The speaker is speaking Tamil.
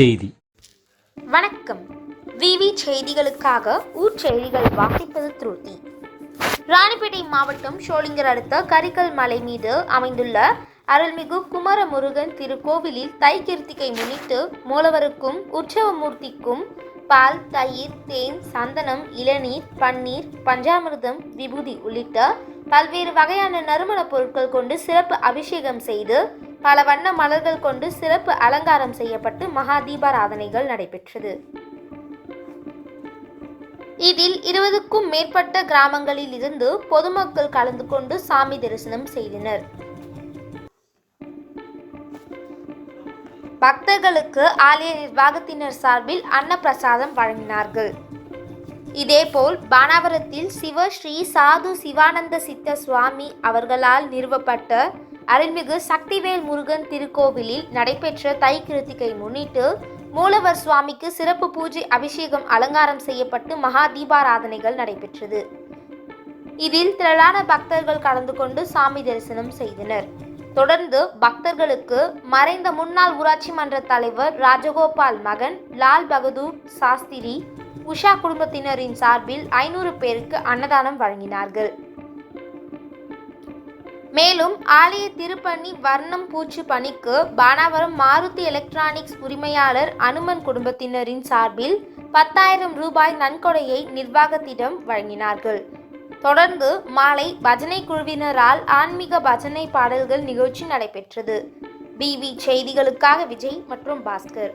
செய்தி. வணக்கம். விவி செய்திகளுக்காக ஊர் செய்திகள் வாசிப்பது திருத்தி ராணிப்பேட்டை மாவட்டம் ஷோலிங்கர் அடுத்த கரிக்கல் மலை மீது அமைந்துள்ள அருள்மிகு குமரமுருகன் திருக்கோவிலில் தை கிருத்திகை முன்னிட்டு மூலவருக்கும் உற்சவமூர்த்திக்கும் பால் தயிர் தேன் சந்தனம் இளநீர் பன்னீர் பஞ்சாமிர்தம் விபூதி உள்ளிட்ட பல்வேறு வகையான நறுமணப் பொருட்கள் கொண்டு சிறப்பு அபிஷேகம் செய்து பல வண்ண மலர்கள் கொண்டு சிறப்பு அலங்காரம் செய்யப்பட்டு மகா தீபாராதனைகள் நடைபெற்றது. இதில் இருபதுக்கும் மேற்பட்ட கிராமங்களில் இருந்து பொதுமக்கள் கலந்து கொண்டு சாமி தரிசனம் செய்தனர். பக்தர்களுக்கு ஆலய நிர்வாகத்தினர் சார்பில் அன்னப்பிரசாதம் வழங்கினார்கள். இதேபோல் பானாவரத்தில் சிவ ஸ்ரீ சாது சிவானந்த சித்த சுவாமி அவர்களால் நிறுவப்பட்ட அருள்மிகு சக்திவேல் முருகன் திருக்கோவிலில் நடைபெற்ற தை கிருத்திகை முன்னிட்டு மூலவர் சுவாமிக்கு சிறப்பு பூஜை அபிஷேகம் அலங்காரம் செய்யப்பட்டு மகா தீபாராதனைகள் நடைபெற்றது. இதில் திரளான பக்தர்கள் கலந்து கொண்டு சாமி தரிசனம் செய்தனர். தொடர்ந்து பக்தர்களுக்கு மறைந்த முன்னாள் ஊராட்சி மன்ற தலைவர் ராஜகோபால் மகன் லால் பகதூர் சாஸ்திரி உஷா குடும்பத்தினரின் சார்பில் ஐநூறு பேருக்கு அன்னதானம் வழங்கினார்கள். மேலும் ஆலய திருப்பணி வர்ணம் பூச்சு பணிக்கு பானாவரம் மாருதி எலக்ட்ரானிக்ஸ் உரிமையாளர் அனுமன் குடும்பத்தினரின் சார்பில் பத்தாயிரம் ரூபாய் நன்கொடையை நிர்வாகத்திடம் வழங்கினார்கள். தொடர்ந்து மாலை பஜனை குழுவினரால் ஆன்மீக பஜனை பாடல்கள் நிகழ்ச்சி நடைபெற்றது. பிவி செய்திகளுக்காக விஜய் மற்றும் பாஸ்கர்.